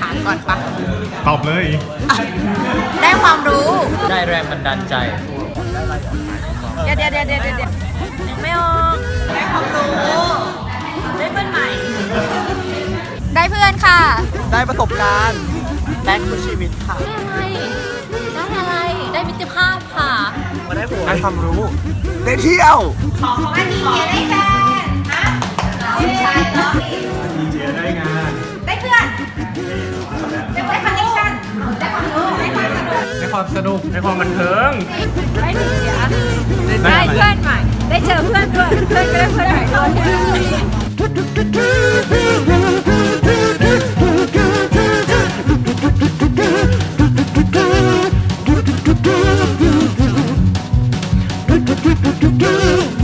ถามก่อนปะตอบเลยได้ความรู้ ได้แรงบันดาลใจ เดี๋ยวเดี๋ยวเดี๋ยวเดี๋ยวเดี๋ยวไม่ออกได้ความรู้ ได้เพื่อนใหม่ ได้เพื่อนค่ะ ได้ประสบการณ์ได้คู่ชีวิตค่ะ ได้อะไร ได้อะไร ได้มิตรภาพค่ะ มาได้ผัวได้ความรู้ ได้เที่ยว ของของอันนี้เกียได้แฟน ความสนุก ในความบันเทิง ไม่ถึเสียได้เพื่อนใหม่ ได้เจอเพื่อนด้วยเพื่อนก็ได้เพื่อนใหม่ด้วย Do